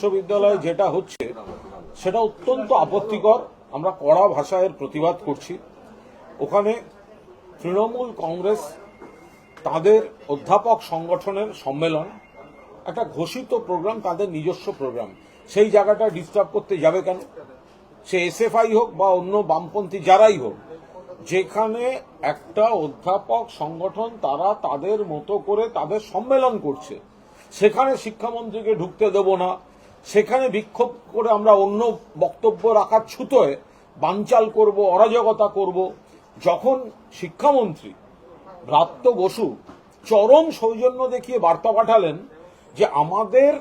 বিশ্ববিদ্যালয়ে যেটা হচ্ছে, সেটা অত্যন্ত আপত্তিকর। আমরা কড়া ভাষায় প্রতিবাদ করছি। ওখানে তৃণমূল কংগ্রেস, তাদের অধ্যাপক সংগঠনের সম্মেলন, একটা ঘোষিত প্রোগ্রাম, তাদের নিজস্ব প্রোগ্রাম। সেই জায়গাটা ডিস্টার্ব করতে যাবে কেন? সে এসএফআই হোক বা অন্য বামপন্থী যারাই হোক, যেখানে একটা অধ্যাপক সংগঠন তারা তাদের মতো করে তাদের সম্মেলন করছে। সেখানে শিক্ষামন্ত্রীকে ঢুকতে দেব না। সেখানে বিক্ষোভ করে আমরা অন্য বক্তব্য রাখার ছুতোয় বানচাল করব, অরাজকতা করব। যখন শিক্ষামন্ত্রী ব্রাত্য বসু চরম সৌজন্য দেখিয়ে বার্তা পাঠালেন যে আমাদের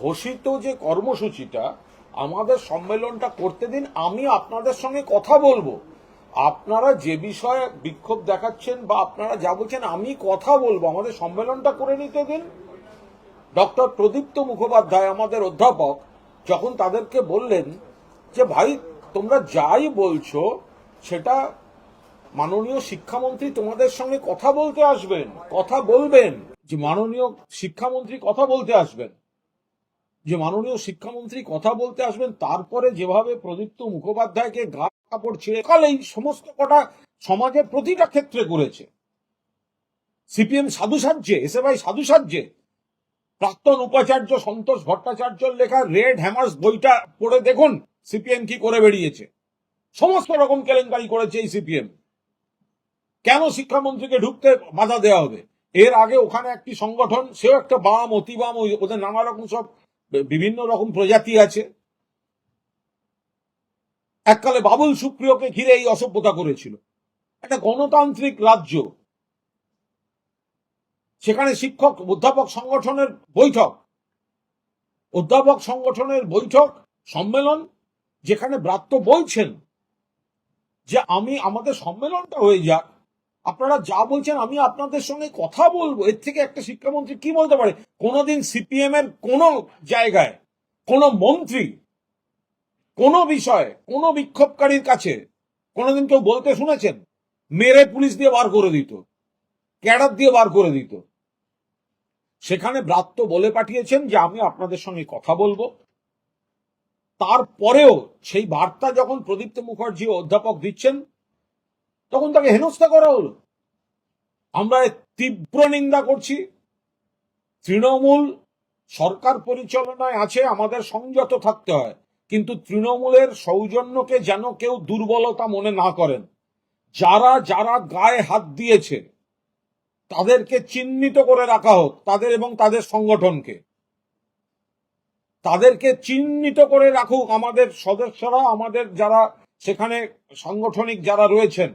ঘোষিত যে কর্মসূচিটা, আমাদের সম্মেলনটা করতে দিন, আমি আপনাদের সঙ্গে কথা বলব। আপনারা যে বিষয়ে বিক্ষোভ দেখাচ্ছেন বা আপনারা যা বলছেন, আমি কথা বলব। আমাদের সম্মেলনটা করে নিতে দিন। ডক্টর প্রদীপ্ত মুখোপাধ্যায়, আমাদের অধ্যাপক, যখন তাদেরকে বললেন যে, ভাই, তোমরা যাই বলছো, সেটা মাননীয় শিক্ষামন্ত্রী তোমাদের সঙ্গে কথা বলতে আসবেন, কথা বলবেন। যে, মাননীয় শিক্ষামন্ত্রী কথা বলতে আসবেন। যে, মাননীয় শিক্ষামন্ত্রী কথা বলতে আসবেন, তারপরে যেভাবে প্রদীপ্ত মুখোপাধ্যায়কে গা কাপড় ছিঁড়ে কাল এই সমস্ত কটা সমাজের প্রতিটা ক্ষেত্রে করেছে। সিপিএম সাধু সাজ্যে এসএফআই সাধু সাজ্যে প্রাক্তন উপাচার্য সন্তোষ ভট্টাচার্যর লেখা রেড হ্যামার্স বইটা পড়ে দেখুন সিপিএম কি করে বেরিয়েছে। সমস্ত রকম কেলেঙ্কারি করেছে এই সিপিএম কেন শিক্ষামন্ত্রীকে ঢুকতে বাধা দেওয়া হবে? এর আগে ওখানে একটি সংগঠন, সেও একটা বাম, অতিবাম ওদের নানা রকম সব, বিভিন্ন রকম প্রজাতি আছে। এককালে বাবুল সুপ্রিয়কে ঘিরে এই অসভ্যতা করেছিল। একটা গণতান্ত্রিক রাজ্য সেখানে শিক্ষক, অধ্যাপক সংগঠনের বৈঠক। অধ্যাপক সংগঠনের বৈঠক, সম্মেলন, যেখানে ব্রাত্য বলছেন যে আমি, আমাদের সম্মেলনটা হয়ে যাক। আপনারা যা বলছেন, আমি আপনাদের সঙ্গে কথা বলব। এর থেকে একটা শিক্ষামন্ত্রী কি বলতে পারে? কোনোদিন সিপিএম এর কোন জায়গায়, কোন মন্ত্রী, কোন বিষয়ে, কোন বিক্ষোভকারীর কাছে কোনোদিন কেউ বলতে শুনেছেন? মেরে পুলিশ দিয়ে বার করে দিত, ক্যাডার দিয়ে বার করে দিত। সেখানে ব্রাত্য বলে পাঠিয়েছেন যে আমি আপনাদের সঙ্গে কথা বলব। তারপরেও সেই বার্তা যখন প্রদীপ্ত মুখার্জি অধ্যাপক দিচ্ছেন, তখন তাকে হেনস্থা করা হলো। আমরা তীব্র নিন্দা করছি। তৃণমূল সরকার পরিচালনায় আছে, আমাদের সংযত থাকতে হয়। কিন্তু তৃণমূলের সৌজন্যকে যেন কেউ দুর্বলতা মনে না করেন। যারা যারা গায়ে হাত দিয়েছে তাদেরকে চিহ্নিত করে রাখা হোক, তাদের এবং তাদের সংগঠনকে। তাদেরকে চিহ্নিত করে রাখুক আমাদের সদস্যরা, আমাদের যারা সেখানে সাংগঠনিক যারা রয়েছেন।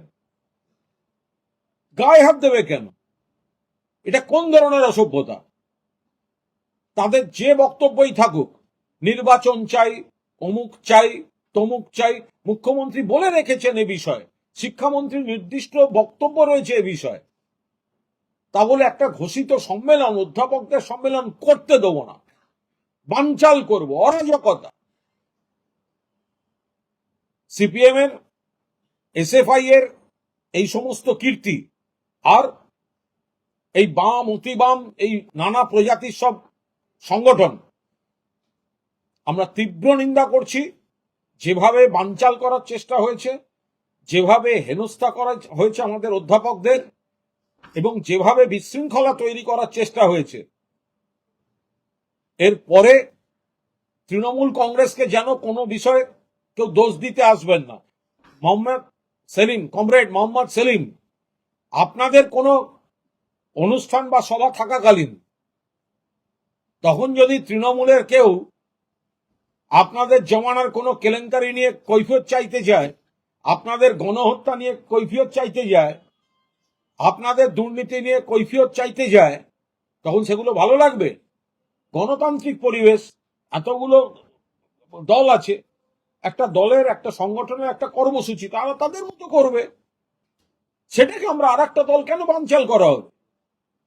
গায়ে হাত দেবে কেন? এটা কোন ধরনের অসভ্যতা? তাদের যে বক্তব্যই থাকুক, নির্বাচন চাই, অমুক চাই, তমুক চাই, মুখ্যমন্ত্রী বলে রেখেছেন এ বিষয়ে, শিক্ষামন্ত্রীর নির্দিষ্ট বক্তব্য রয়েছে এ বিষয়ে। তা বলে একটা ঘোষিত সম্মেলন, অধ্যাপকদের সম্মেলন করতে দেবো না। বানচাল করব, অরাজকতা। সিপিএম এর এসএফআই এর এই সমস্ত কীর্তি আর এই বাম অতি বাম এই নানা প্রজাতির সব সংগঠন, আমরা তীব্র নিন্দা করছি, যেভাবে বানচাল করার চেষ্টা হয়েছে, যেভাবে হেনস্থা করা হয়েছে আমাদের অধ্যাপকদের এবং যেভাবে বিশৃঙ্খলা তৈরি করার চেষ্টা হয়েছে এরপরে তৃণমূল কংগ্রেসকে যেন কোনো বিষয়ে কেউ দোষ দিতে আসবেন না। মোহাম্মদ সেলিম, কমরেড, মোহাম্মদ সেলিম, আপনাদের কোনো অনুষ্ঠান বা সভা থাকাকালীন তখন যদি তৃণমূলের কেউ আপনাদের জমানার কোনো কেলেঙ্কারি নিয়ে কৈফিয়ত চাইতে যায়, আপনাদের গণহত্যা নিয়ে কৈফিয়ত চাইতে যায় আপনাদের দুর্নীতি নিয়ে কৈফিয়ত চাইতে যায়, তখন সেগুলো ভালো লাগবে। গণতান্ত্রিক পরিবেশ, এতগুলো দল আছে, একটা দলের, একটা সংগঠনের একটা কর্মসূচি, তারা তাদের মতো করবে। সেটাকে আমরা আর একটা দল কেন বানচাল করা হবে?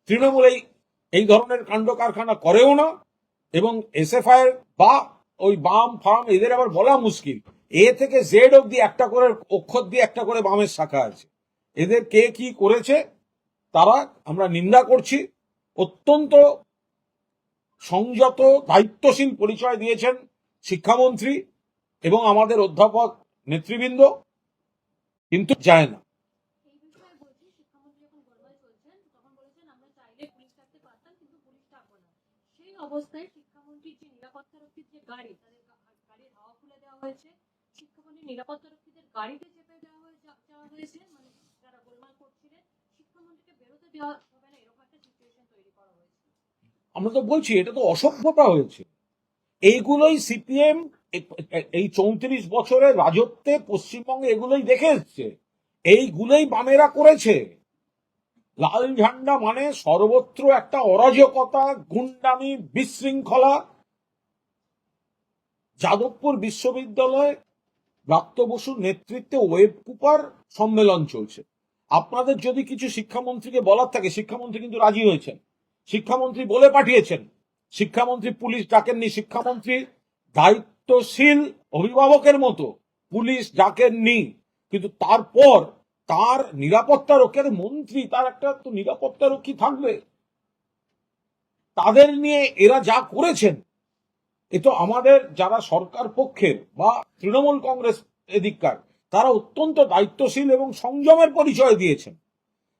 তৃণমূল এই এই ধরনের কাণ্ড কারখানা করেও না, এবং এসএফআই বা ওই বাম, ফাম, এদের আবার বলা মুশকিল। এ থেকে জেড অব্দি একটা করে অক্ষর দিয়ে একটা করে বামের শাখা আছে। এদের কে কি করেছে, তারা আমরা নিন্দা করছি। অত্যন্ত সংযত, দায়িত্বশীল পরিচয় দিয়েছেন শিক্ষামন্ত্রী এবং আমাদের অধ্যাপক নেতৃবৃন্দ। কিন্তু যায় না। অবস্থায় যে গাড়ি হাওয়া খুলে দেওয়া হয়েছে। গাড়িতে চেপে দেওয়া হয়েছে যাওয়া হয়েছে মানে যারা গোলমাল করছিলেন শিক্ষামন্ত্রীকে বেরোতে আমরা তো বলছি, এটা তো অসভ্যতা হয়েছে। এইগুলোই সিপিএম এই চৌত্রিশ বছরের রাজত্বে পশ্চিমবঙ্গে এগুলোই দেখে এসছে। এইগুলোই বামেরা করেছে। লাল ঝান্ডা মানে সর্বত্র একটা অরাজকতা, গুন্ডামি, বিশৃঙ্খলা। যাদবপুর বিশ্ববিদ্যালয়ে ব্রাত্য বসুর নেতৃত্বে ওয়েব কুপার সম্মেলন চলছে। আপনাদের যদি কিছু শিক্ষামন্ত্রীকে বলার থাকে, শিক্ষামন্ত্রী কিন্তু রাজি হয়েছেন। শিক্ষামন্ত্রী বলে পাঠিয়েছেন। শিক্ষামন্ত্রী পুলিশ ডাকেননি। শিক্ষামন্ত্রী দায়িত্বশীল অভিভাবকের মতো পুলিশ ডাকেননি। কিন্তু তারপর তার নিরাপত্তা রক্ষের মন্ত্রী, তার একটা তো নিরাপত্তা রক্ষী থাকবে। তাদের নিয়ে এরা যা করেছেন, এ তো আমাদের যারা সরকার পক্ষের বা তৃণমূল কংগ্রেস এদিককার তারা অত্যন্ত দায়িত্বশীল এবং সংযমের পরিচয় দিয়েছেন।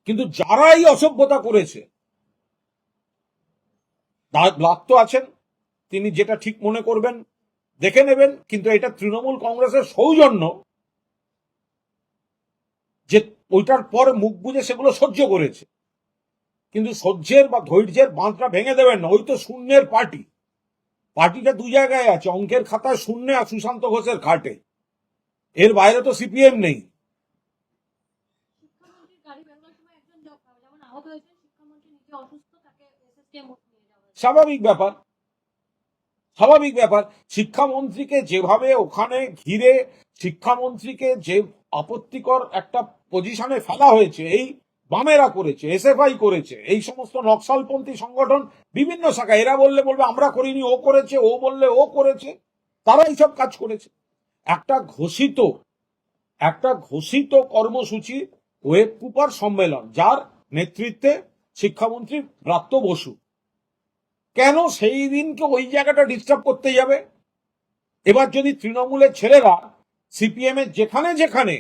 কিন্তু যারা এই অসভ্যতা করেছে ব্লাত্ত আছেন, তিনি যেটা ঠিক মনে করবেন, দেখে নেবেন, কিন্তু এটা তৃণমূল কংগ্রেসের সৌজন্য যে ওইটার পর মুখ বুঝে সেগুলো সহ্য করেছে। কিন্তু সহ্যের বা ধৈর্যের বাঁধটা ভেঙে দেবেন না, ওই তো শূন্যের পার্টি। পার্টিটা দু জায়গায় আছে, অঙ্কের খাতায় শূন্য আর সুশান্ত ঘোষের খাটে। এর বাইরে তো সিপিএম নেই। স্বাভাবিক ব্যাপার। স্বাভাবিক ব্যাপার। শিক্ষামন্ত্রীকে যেভাবে ওখানে ঘিরে, শিক্ষামন্ত্রীকে যে আপত্তিকর একটা পজিশনে ফেলা হয়েছে, এই বামেরা করেছে, এসএফআই করেছে, এই সমস্ত নকশালপন্থী সংগঠন বিভিন্ন শাখা, এরা বললে বলবে, আমরা করিনি, ও করেছে, ও বললে ও করেছে তারা এইসব কাজ করেছে। একটা ঘোষিত একটা ঘোষিত কর্মসূচি ওয়েব কুপার সম্মেলন, যার নেতৃত্বে শিক্ষামন্ত্রী ব্রাত্য বসু। কেন সেই দিনকে ওই জায়গাটা ডিস্টার্ব করতে যাবে? এবার যদি তৃণমূলের ছেলেরা সিপিএম এর যেখানে যেখানে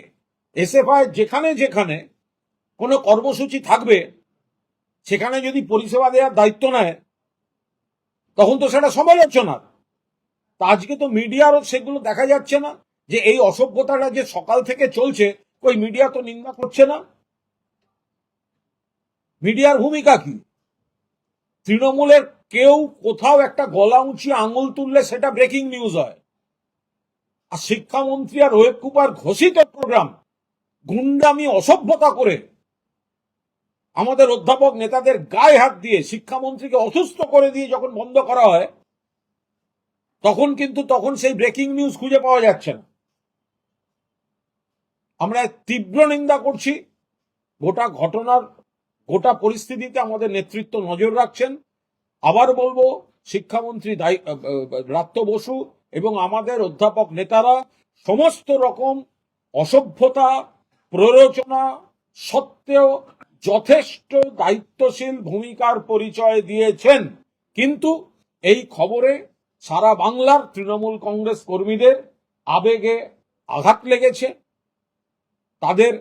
এসএফআই যেখানে যেখানে কোনো কর্মসূচি থাকবে, সেখানে যদি পরিষেবা দেওয়ার দায়িত্ব নেয়, তখন তো সেটা সমালোচনার। তা আজকে তো মিডিয়ারও সেগুলো দেখা যাচ্ছে না। যে এই অসভ্যতাটা যে সকাল থেকে চলছে ওই মিডিয়া তো নিন্দা করছে না? মিডিয়ার ভূমিকা কি? তৃণমূলের কেউ কোথাও একটা গলা উঁচিয়ে আঙুল তুললে সেটা ব্রেকিং নিউজ হয়। আর শিক্ষামন্ত্রী আর ওয়েব কুপার ঘোষিত প্রোগ্রাম গুন্ডামি, অসভ্যতা করে আমাদের অধ্যাপক নেতাদের গায়ে হাত দিয়ে শিক্ষামন্ত্রীকে অসুস্থ করে দিয়ে যখন বন্ধ করা হয় তখন কিন্তু, তখন সেই ব্রেকিং নিউজ খুঁজে পাওয়া যাচ্ছে না। আমরা তীব্র নিন্দা করছি, গোটা ঘটনার, গোটা পরিস্থিতিতে আমাদের নেতৃত্ব নজর রাখছেন। আবার বলব, শিক্ষামন্ত্রী রাত্য বসু এবং আমাদের অধ্যাপক নেতারা সমস্ত রকম অসভ্যতা, প্ররোচনা সত্ত্বেও যথেষ্ট দায়িত্বশীল ভূমিকার পরিচয় দিয়েছেন। কিন্তু এই খবরে সারা বাংলার তৃণমূল কংগ্রেস কর্মীদের আবেগে আঘাত লেগেছে। তাদের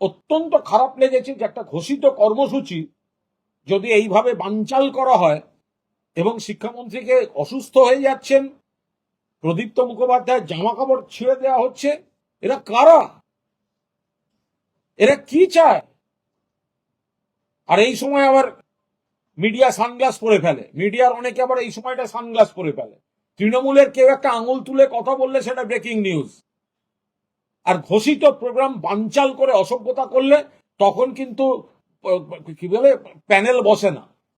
অত্যন্ত খারাপ লেগেছে যে একটা ঘোষিত কর্মসূচি যদি এইভাবে বানচাল করা হয় এবং শিক্ষামন্ত্রীকে অসুস্থ হয়ে যাচ্ছেন, প্রদীপ্ত মুখোপাধ্যায়ের জামা কাপড় ছিঁড়ে দেওয়া হচ্ছে, এরা কারা? এরা কি চায়? আর এই সময় আবার মিডিয়া সানগ্লাস পরে ফেলে। মিডিয়ার অনেকে আবার এই সময়টা সানগ্লাস পরে ফেলে। তৃণমূলের কেউ একটা আঙুল তুলে কথা বললে সেটা ব্রেকিং নিউজ আর ঘোষিত প্রোগ্রাম বানচাল করে অসভ্যতা করলে তখন কিন্তু কি বলে প্যানেল বসে না।